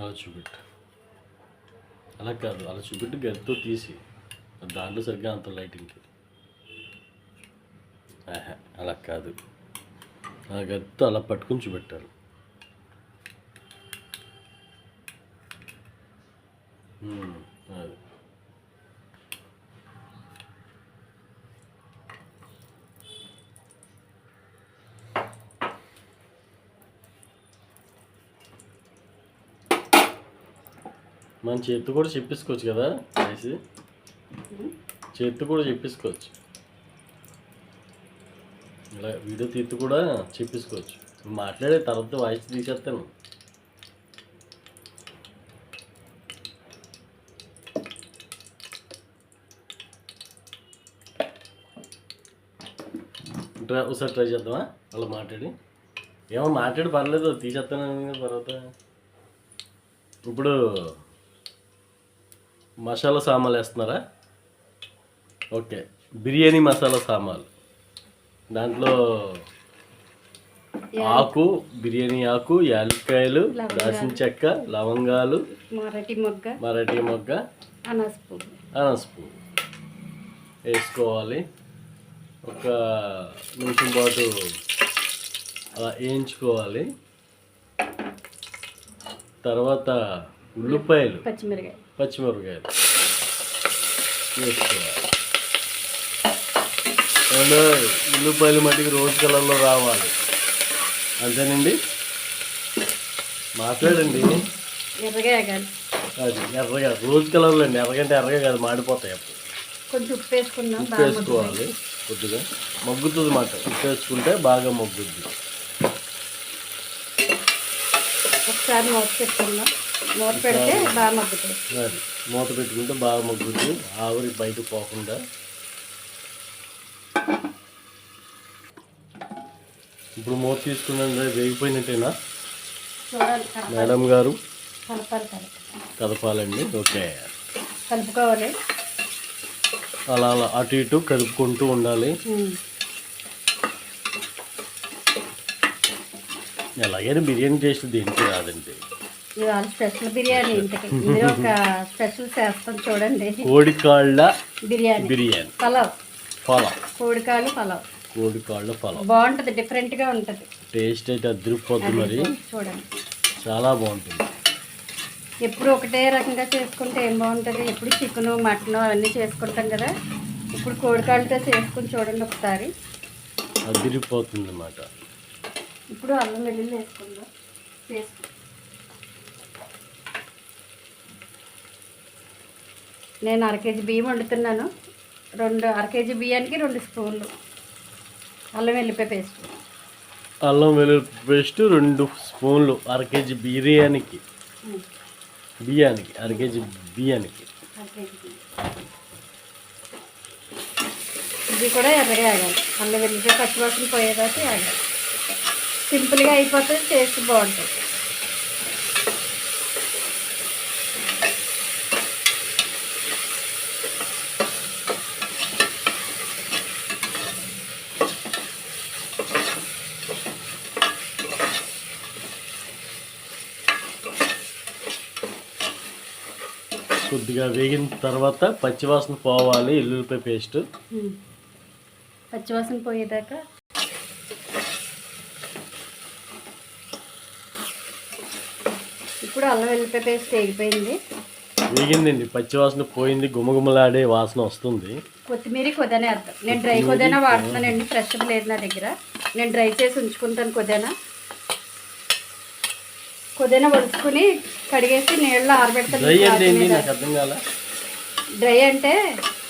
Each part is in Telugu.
అలా చూపెట్టు. అలా కాదు అలా చూపెట్టి గదితో తీసి. దాంట్లో సరిగ్గా అంత లైటింగ్కి ఆహా, అలా కాదు. ఆ గదితో అలా పట్టుకుని చూపెట్టాలి. అది. మన చేతి కూడా చెప్పేసుకోవచ్చు కదా వేసి చేతి కూడా చెప్పేసుకోవచ్చు. ఇలా వీడియో తీర్తి కూడా చెప్పేసుకోవచ్చు. మాట్లాడే తర్వాత వాయిస్ తీసేస్తాను. ట్రై ఒకసారి ట్రై చేద్దామా? అలా మాట్లాడి. ఏమో మాట్లాడి పర్లేదు తీసేస్తాను తర్వాత. ఇప్పుడు మసాలా సామాన్లు వేస్తున్నారా? ఓకే. బిర్యానీ మసాలా సామాన్లు. దాంట్లో ఆకు బిర్యానీ ఆకు యాలక్కాయలు దాల్చిన చెక్క లవంగాలు మరటి మొగ్గ మరాఠీ మొగ్గ అనాస పువ్వు. అనస్ పువ్వు. వేసుకోవాలి. ఒక నిమిషం పాటు అలా వేయించుకోవాలి. తర్వాత ఉల్లిపాయలు. పచ్చిమిరకాయ పచ్చిమిరపకాయలు. వేసుకోవాలి. ఉల్లిపాయలు మట్టికి రోజ్ కలర్లో రావాలి. అంతేనండి? మాట్లాడండి. ఎర్రగా అది ఎర్రగా రోజ్ కలర్లో అండి. ఎర్రగంటే ఎర్రగా కాదు మాడిపోతాయి అప్పుడు. కొంచెం ఉప్పు వేసుకుందాం ఉప్పు వేసుకోవాలి కొద్దిగా. మగ్గుతుంది మాట. ఉప్పు వేసుకుంటే బాగా మగ్గుద్ది. ఒకసారి మూత పెట్టుకుందాం. మూత పెడితే బాగా మగ్గుతుంది మూత పెట్టుకుంటే బాగా మగ్గుద్ది ఆవిరి బయట పోకుండా. ఇప్పుడు మూత తీసుకున్నాను వేగిపోయినట్టేనా? మేడం గారు? కలపాలి కలపాలి. కదపాలండి ఓకే. కలుపుకోవాలి. అలా అలా అటు ఇటు కలుపుకుంటూ ఉండాలి. ఎలాగైనా బిర్యానీ టేస్ట్ దేనికి రాదండి. ఇవాళ స్పెషల్ బిర్యానీ ఇంతకి. ఇందులో ఒక స్పెషల్ చేస్తాం చూడండి. కోడి కాళ్ళ బిర్యానీ. బిర్యానీ. పలావ్. ఫలం కోడికాలు పలావ్. కోడి కాళ్ళ ఫలం బాగుంటుంది డిఫరెంట్గా ఉంటుంది. టేస్ట్ అయితే అదిరిపోద్ది మరి. చూడండి. చాలా బాగుంటుంది. ఎప్పుడు ఒకటే రకంగా చేసుకుంటే ఏం బాగుంటుంది? ఎప్పుడు చికెన్ మటన్ అవన్నీ చేసుకుంటాం కదా. ఇప్పుడు కోడికాళ్ళతో చేసుకుని చూడండి ఒకసారి. అదిరిపోతుంది అన్నమాట ఇప్పుడు అల్లం వెల్లుల్లి వేసుకుందాం. వేసుకుందాం. నేను అర కేజీ బియ్యం వండుతున్నాను. రెండు అర కేజీ బియ్యానికి రెండు స్పూన్లు. అల్లం వెల్లిపాయ పేస్ట్. అల్లం వెల్లుల్లి పేస్ట్ రెండు స్పూన్లు అర కేజీ బిర్యానీకి. బియ్యానికి అర కేజీ బియ్యానికి. ఇది కూడా ఎర్రగా ఆగాలి అల్లం వెల్లిపాయ పచ్చివాసన పోయేదాకా ఆగాలి సింపుల్గా అయిపోతుంది టేస్ట్ బాగుంటుంది. కొద్దిగా వేగిన తర్వాత పచ్చివాసన పోవాలి ఎల్లుల్లిపాయ పేస్ట్. పచ్చివాసన పోయేదాకా ఇప్పుడు అల్లం వెల్లిపాయ పేస్ట్ వేగిపోయింది. వేగిందండి పచ్చివాసన పోయింది గుమగుమలాడే వాసన వస్తుంది. కొత్తిమీర కొదనే వేద్దాం. నేను డ్రై కొదైనా వాడుతున్నానండి ఫ్రెష్ లేదు నా దగ్గర. నేను డ్రై చేసి ఉంచుకుంటాను కొదైనా కొదైనా వలుచుకుని కడిగేసి నీళ్ళలో ఆరబెడతాను డ్రై అంటే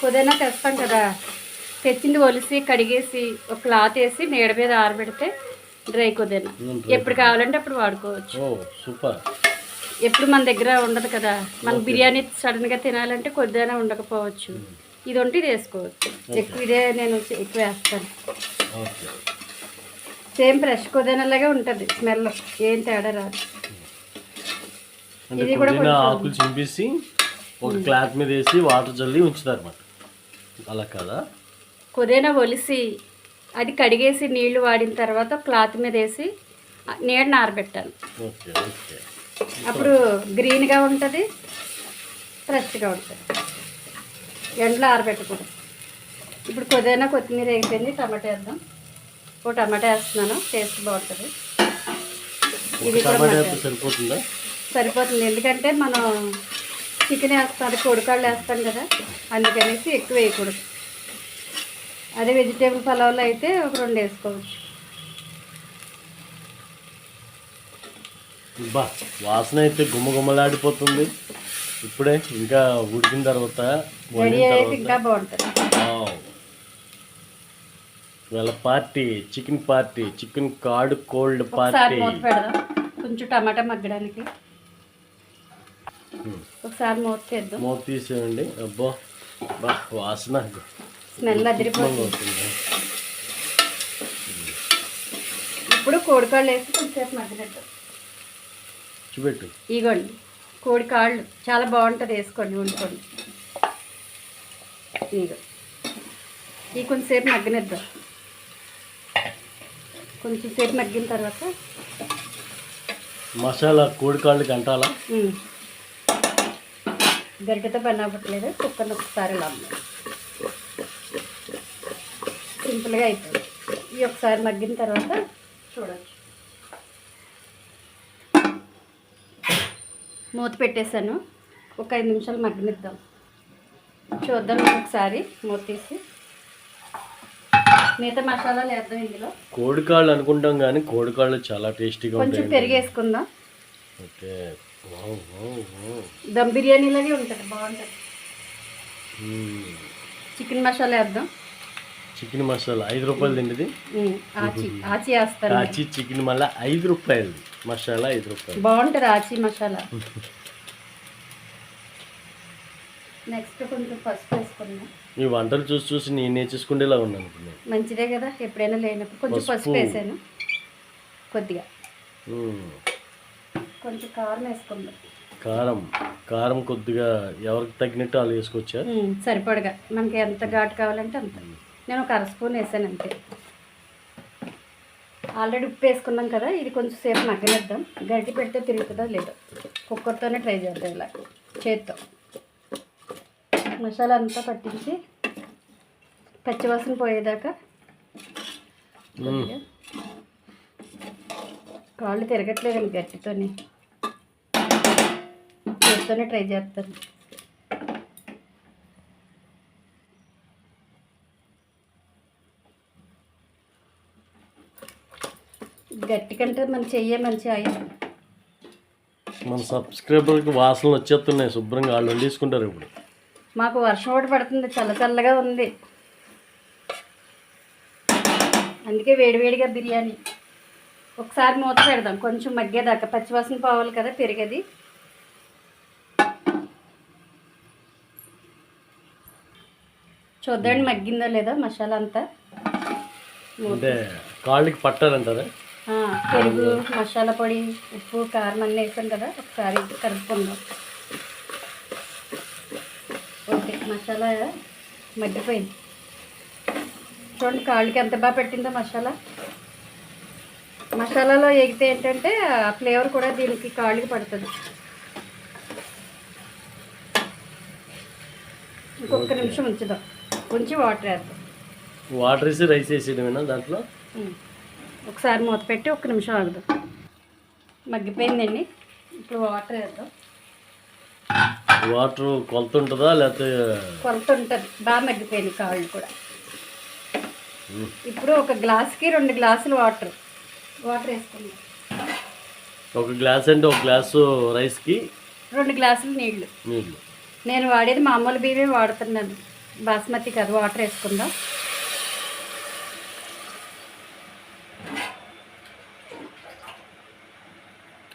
కొదైనా తెస్తాం కదా. తెచ్చింది ఒలిసి కడిగేసి ఒక క్లాత్ వేసి నీడ మీద ఆరబెడితే డ్రై కొదైనా ఎప్పుడు కావాలంటే అప్పుడు వాడుకోవచ్చు. సూపర్. ఎప్పుడు మన దగ్గర ఉండదు కదా. మన బిర్యానీ సడన్గా తినాలంటే కొద్దిగా ఉండకపోవచ్చు. ఇది ఉంటే ఇది వేసుకోవచ్చు. ఎక్కువ ఇదే నేను ఎక్కువ వేస్తాను. సేమ్ ఫ్రెష్ కొద్దినలాగే ఉంటుంది స్మెల్. ఏం తేడా రాదు. అంటే ఇది కూడా పుదీనా ఆకులు చింపేసి ఒక క్లాత్ మీద వేసి వాటర్ చల్లి ఉంచుతారు అన్నమాట అలా కదా? కొద్దిగా ఒలిసి అది కడిగేసి నీళ్ళు వాడిన తర్వాత క్లాత్ మీద వేసి నీడని ఓకే అప్పుడు గ్రీన్గా ఉంటుంది ఫ్రెష్గా ఉంటుంది. ఎండలో ఆరబెట్టకూడదు. ఇప్పుడు కొద్దిగా కొత్తిమీర వేగిపోయింది టమాటా వేద్దాం. ఓ టమాటా వేస్తున్నాను టేస్ట్ బాగుంటుంది. ఇది కూడా సరిపోతుందా? సరిపోతుంది. ఎందుకంటే మనం చికెన్ వేస్తాం కొడుకాళ్ళు వేస్తాం కదా అందుకనేసి ఎక్కువ వేయకూడదు. అదే వెజిటేబుల్ పలావ్లో అయితే ఒక రెండు వేసుకోవచ్చు. బా వాసన అయితే గుమ్మగుమ్మలాడిపోతుంది ఇప్పుడే ఇంకా ఉడికిన తర్వాత ఇంకా బాగుంటుంది. ఇవాళ party chicken party chicken card cold party. కొంచెం టమాటా మగ్గడానికి. ఒకసారి మూత తెద్దాం. మూత తీసేయండి. అబ్బో బా వాసన. స్మెల్ అదిరిపోతుంది. ఇప్పుడు కోడికాళ్ళు వేసి కొంచెంసేపు మగ్గినట్టు చూపెట్టు. ఇగోండి. కోడి కాళ్ళు చాలా బాగుంటుంది వేసుకోండి వండుకోండి. ఇగో. ఈ కొంచెంసేపు మగ్గనిద్దాం. కొంచెం సేపు మగ్గిన తర్వాత మసాలా కోడికాళ్ళు గంటాలా ఉమ్, గరిటెతో పని అవ్వట్లేదు కుక్కర్ని ఒకసారి ఇలా. సింపుల్గా అయిపోయింది. ఈ ఒకసారి మగ్గిన తర్వాత చూడవచ్చు మూత పెట్టేశాను. ఒక ఐదు నిమిషాలు మగ్గనిద్దాం. చూద్దాం ఒకసారి మూత తీసి. మిగతా మసాలాలు వేద్దాం ఇందులో. కోడికాళ్ళు అనుకుంటాం కానీ కోడికాళ్ళు చాలా టేస్టీగా కొంచెం ఉంటాయి పెరుగు వేసుకుందాం ఓకే. దమ్ బిర్యానీలాగే ఉంటుంది బాగుంటుంది. చికెన్ మసాలా వేద్దాం. చికెన్ మసాలా ఐదు రూపాయలు తిండిది? ఆచి ఆచి వేస్తాను. కాచి చికెన్ మళ్ళీ ఐదు రూపాయలు మసాలా ఐదు రూపాయలు. బాగుంటుంది ఆచి మసాలా. నెక్స్ట్ కొంచెం పసుపు వేసుకున్నాం ఈ వంటలు చూసి చూసి నేను నేర్చేసుకునేలా ఉన్నాను మంచిదే కదా ఎప్పుడైనా లేనప్పుడు కొంచెం పసుపు. పసుపు. వేసాను. కొద్దిగా. కొంచెం కారం వేసుకుందాం. కారం కారం కొద్దిగా ఎవరికి తగ్గినట్టు వాళ్ళు వేసుకోవచ్చా? సరిపడగా. మనకి ఎంత ఘాటు కావాలంటే అంత. నేను ఒక అర స్పూన్ వేసాను అంతే. ఆల్రెడీ ఉప్పు వేసుకున్నాం కదా ఇది కొంచెం సేపు మగ్గనిద్దాం. గరిటె పెడితే తిరుగుతుందో లేదో. కుక్కర్తోనే ట్రై చేద్దాం ఇలా చేత్తో. మసాలా అంతా పట్టించి పచ్చివాసన పోయేదాకా. కాళ్ళు తిరగట్లేదండి గట్టితోని చేత్తోనే ట్రై చేస్తాను. గట్టి కంటే మన చెయ్యే మంచి ఆయుధం మన సబ్స్క్రైబర్కి వాసనలు వచ్చేస్తున్నాయి శుభ్రంగా వాళ్ళు వండేసుకుంటారు ఇప్పుడు. మాకు వర్షం ఒకటి పడుతుంది చల్ల చల్లగా ఉంది. అందుకే వేడివేడిగా బిర్యానీ. ఒకసారి మూత పెడదాం కొంచెం మగ్గేదాకా. పచ్చివాసన పోవాలి కదా పెరిగేది. చూద్దాండి మగ్గిందో లేదో మసాలా అంతా? అంటే కాళ్ళకి పట్టారంటారా ఆ, పెరుగు మసాలా పొడి ఉప్పు కారం అన్నీ వేసాం కదా ఒకసారి కలుపుకుందాం. ఓకే మసాలా మగ్గిపోయింది. చూడండి కాళ్ళకి ఎంత బాగా పెట్టిందో మసాలా. మసాలాలో ఎగితే ఏంటంటే ఆ ఫ్లేవర్ కూడా దీనికి కాళ్ళకి పడుతుంది. ఇంకొక నిమిషం ఉంచుదాం. ఉంచి వాటర్ వేద్దాం. వాటర్ వేసి రైస్ వేసేయడమేనా దాంట్లో. ఒకసారి మూత పెట్టి ఒక్క నిమిషం ఆగుదాం. మగ్గిపోయిందండి. ఇప్పుడు వాటర్ వేద్దాం. వాటర్ కొలత ఉంటుందా లేకపోతే? కొలత ఉంటుంది. బాగా మగ్గిపోయింది కాళ్ళు కూడా. ఇప్పుడు ఒక గ్లాస్కి రెండు గ్లాసులు వాటర్ వాటర్ వేసుకుందాం. ఒక గ్లాస్ అంటే ఒక గ్లాసు రైస్కి రెండు గ్లాసులు నీళ్ళు. నీళ్ళు నేను వాడేది మామూలు బియ్యమే వాడుతున్నాను. బాస్మతి కాదు వాటర్ వేసుకుందాం.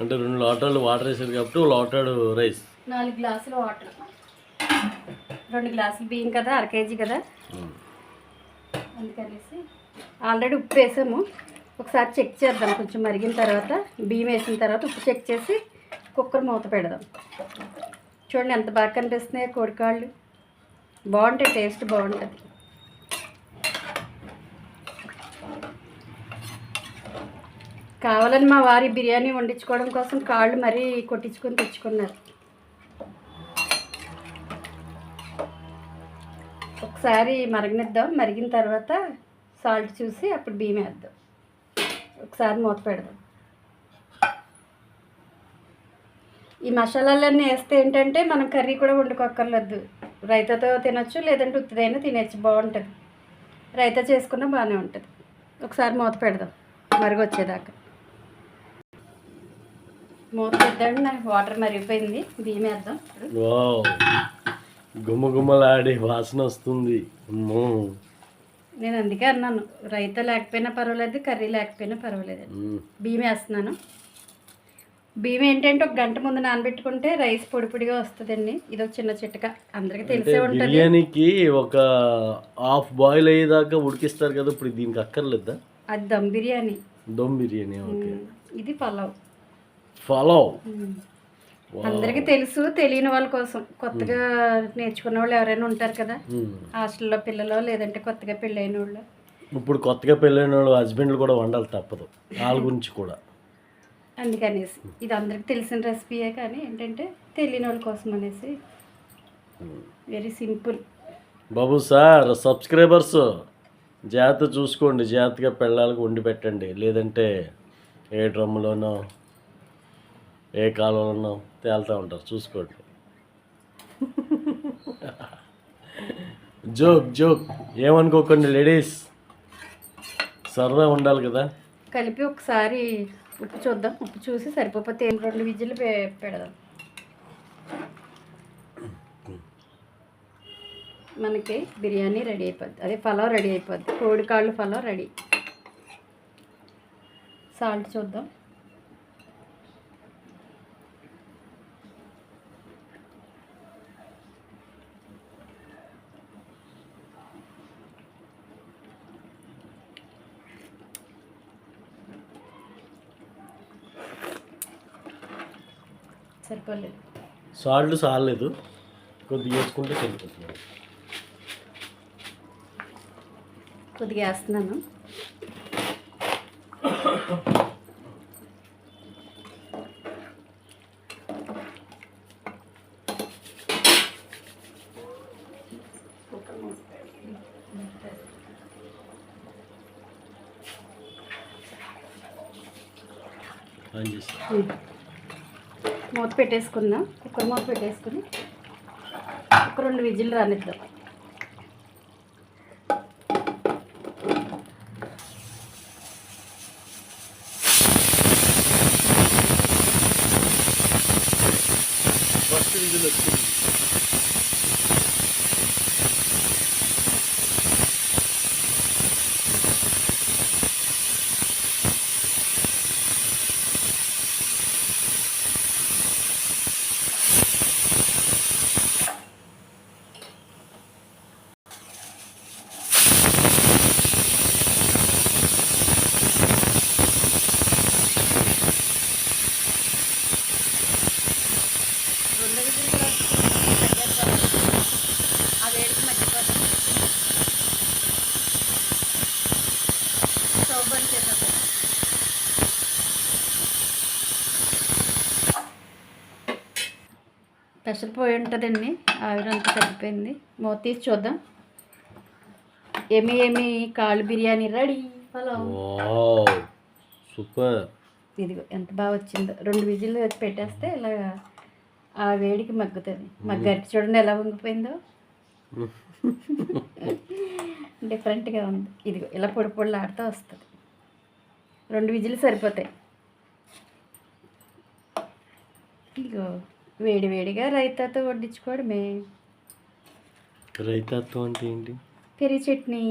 అంటే రెండు లోటాలు వాటర్ వేసారు కాబట్టి లోటాడు రైస్. నాలుగు గ్లాసులు వాటర్. రెండు గ్లాసులు బియ్యం కదా అర కేజీ కదా. అందుకనేసి ఆల్రెడీ ఉప్పు వేసాము. ఒకసారి చెక్ చేద్దాం కొంచెం మరిగిన తర్వాత బియ్యం వేసిన తర్వాత ఉప్పు చెక్ చేసి కుక్కర్ మూత పెడదాం. చూడండి ఎంత బాగా కనిపిస్తున్నాయో కోడికాళ్ళు. బాగుంటాయి టేస్ట్ బాగుంటుంది. కావాలని మా వారి బిర్యానీ వండించుకోవడం కోసం కాళ్ళు మరీ కొట్టించుకొని తెచ్చుకున్నారు. ఒకసారి మరగనిద్దాం మరిగిన తర్వాత సాల్ట్ చూసి అప్పుడు బియ్యం వేద్దాం. ఒకసారి మూత పెడదాం. ఈ మసాలాలన్నీ వేస్తే ఏంటంటే మనం కర్రీ కూడా వండుకోక్కర్లేదు. రైతాతో తినొచ్చు లేదంటే ఉత్తిదైనా తినచ్చు బాగుంటుంది. రైతా చేసుకున్నా బాగానే ఉంటుంది. ఒకసారి మూత పెడదాం. మరిగి వచ్చేదాకా మూత పెద్దండి నాకు వాటర్ మరిగిపోయింది. బియ్యం వేద్దాం. గుమ్మగుమ్మలాడే వాసన వస్తుంది. నేను అందుకే అన్నాను రైతా లేకపోయినా పర్వాలేదు కర్రీ లేకపోయినా పర్వాలేదు. బియ్యం వేస్తున్నాను. బియ్యం ఏంటంటే ఒక గంట ముందు నానబెట్టుకుంటే రైస్ పొడి పొడిగా వస్తుందండి. ఇది ఒక చిన్న చిట్టక అందరికీ తెలిసే ఉంటుంది. బిర్యానీకి ఒక హాఫ్ బాయిల్ అయ్యేదాకా ఉడికిస్తారు కదా ఇప్పుడు దీనికి అక్కర్లేదా? అది దమ్ బిర్యానీ. దమ్ బిర్యానీ ఓకే. ఇది పలావ్. ఫాలో అందరికీ తెలుసు తెలియని వాళ్ళ కోసం. కొత్తగా నేర్చుకున్న వాళ్ళు ఎవరైనా ఉంటారు కదా హాస్టల్లో పిల్లలు లేదంటే కొత్తగా పెళ్ళైన వాళ్ళు. ఇప్పుడు కొత్తగా పెళ్ళైన వాళ్ళు హస్బెండ్లు కూడా వండాలి తప్పదు వాళ్ళ గురించి కూడా. అందుకనేసి ఇది అందరికి తెలిసిన రెసిపీయే కానీ ఏంటంటే తెలియని వాళ్ళ కోసం అనేసి వెరీ సింపుల్ బాబు సార్ సబ్స్క్రైబర్స్ జాగ్రత్త చూసుకోండి జాగ్రత్తగా పెళ్ళాలకు వండి పెట్టండి. లేదంటే ఏ డ్రమ్ములోనో ఏ కాలంలోనో తేలుతూ ఉంటారు. చూసుకోండి. Joke joke. ఏమనుకోకండి లేడీస్. సరదా ఉండాలి కదా. కలిపి ఒకసారి ఉప్పు చూద్దాం. ఉప్పు చూసి సరిపోతే ఏం రెండు విజిల్ పెడదాం. మనకి బిర్యానీ రెడీ అయిపోద్ది. అదే పలావ్ రెడీ అయిపోద్ది. కోడి కాళ్ళు పలావ్ రెడీ. సాల్ట్ చూద్దాం. సాల్ట్ సాలేదు కొద్దిగా వేసుకుంటే సరిపోతుంది. కొద్దిగా వేస్తున్నాను ఆన్ చేసి మూత పెట్టేసుకుందాం. కుక్కర్ మూత పెట్టేసుకుని ఒక రెండు విజిల్ రానిద్దాం. ఫస్ట్ విజిల్ వచ్చింది. ప్రెషర్ పోయి ఉంటుందండి ఆవిరంతా తగ్గిపోయింది మూత తీసి చూద్దాం. ఏమి ఏమి కాళ్ళు బిర్యానీ రెడీ. సూపర్. ఇదిగో ఎంత బాగా వచ్చిందో. రెండు విజిల్లు పెట్టేస్తే ఇలా ఆ వేడికి మగ్గుతుంది. మగ్గారికి చూడండి ఎలా వంగిపోయిందో. డిఫరెంట్గా ఉంది. ఇదిగో ఇలా పొడి పొడిలాడుతూ వస్తుంది. రెండు విజిల్లు సరిపోతాయి. ఇదిగో. వేడి వేడిగా రైతాతో వడ్డించుకోవడమే. రైతాత్వం అంటే ఏంటి? పెరుగు చట్నీ.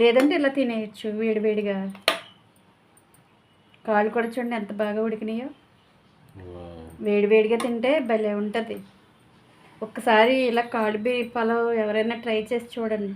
లేదంటే ఇలా తినేయచ్చు వేడి వేడిగా కాళ్ళు కూడా చూడండి ఎంత బాగా ఉడికినాయో. వావ్. వేడి వేడిగా తింటే భలే ఉంటుంది. ఒక్కసారి ఇలా కాళ్ళు బి పలావ్ ఎవరైనా ట్రై చేసి చూడండి.